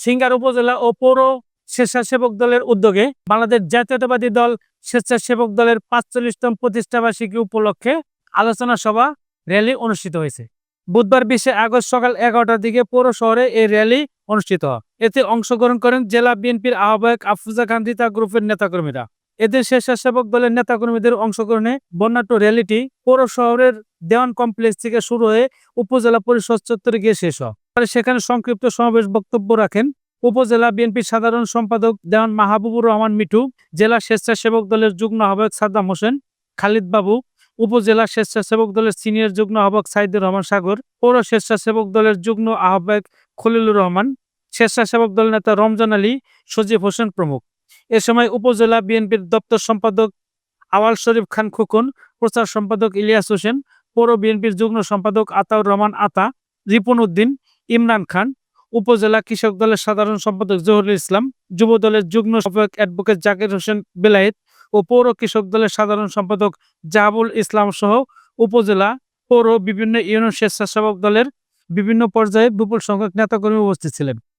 Singer উপজেলা ও পৌর স্বেচ্ছাসেবক দলের উদ্যোগে বাংলাদেশ জাতীয়তাবাদী দল স্বেচ্ছাসেবক দলের পাঁচচল্লিশতম প্রতিষ্ঠাবার্ষিকী উপলক্ষে আলোচনা সভা, র্যালি অনুষ্ঠিত হয়েছে। বুধবার বিশে আগস্ট সকাল এগারোটার দিকে পৌর শহরে এই র্যালি অনুষ্ঠিত হয়। এতে অংশগ্রহণ করেন জেলা বিএনপির আহ্বায়ক আফরুজা খান রিতা গ্রুপের নেতাকর্মীরা। এদের স্বেচ্ছাসেবক দলের নেতাকর্মীদের অংশগ্রহণে বন্যাট্য র্যালিটি পৌর শহরের দেওয়ান কমপ্লেক্স থেকে শুরু হয়ে উপজেলা পরিষদ চত্বরে গিয়ে শেষ হয়। সেখানে সংক্ষিপ্ত সমাবেশ বক্তব্য রাখেন উপজেলা বিএনপির সাধারণ সম্পাদক দেওয়ান মাহবুবুর রহমান মিঠু, জেলা স্বেচ্ছাসেবক দলের যুগ্ম আহ্বায়ক সাদ্দাম হোসেন, খালিদ বাবু, উপজেলা স্বেচ্ছাসেবক দলের সিনিয়র যুগ্ম আহ্বায়ক সাইদুর রহমান সাগর, পৌর স্বেচ্ছাসেবক দলের যুগ্ম আহ্বায়ক খলিলুর রহমান, স্বেচ্ছাসেবক দল নেতা রমজান আলী, সজীব হোসেন প্রমুখ। এ সময় উপজেলা বিএনপির দপ্তর সম্পাদক আওয়াল শরীফ খান খোকন, প্রচার সম্পাদক ইলিয়াস হোসেন, পৌর বিএনপির যুগ্ম সম্পাদক আতাউর রহমান আতা, রিপন উদ্দিন ইমরান খান, উপজেলা কৃষক দলের সাধারণ সম্পাদক জহুরুল ইসলাম, যুব দলের যুগ্ম সম্পাদক অ্যাডভোকেট জাকির হোসেন বেলায়েত ও পৌর কৃষক দলের সাধারণ সম্পাদক জাহাবুল ইসলাম সহ উপজেলা, পৌর, বিভিন্ন ইউনিয়ন স্বেচ্ছাসেবক দলের বিভিন্ন পর্যায়ে বিপুল সংখ্যক নেতাকর্মী উপস্থিত ছিলেন।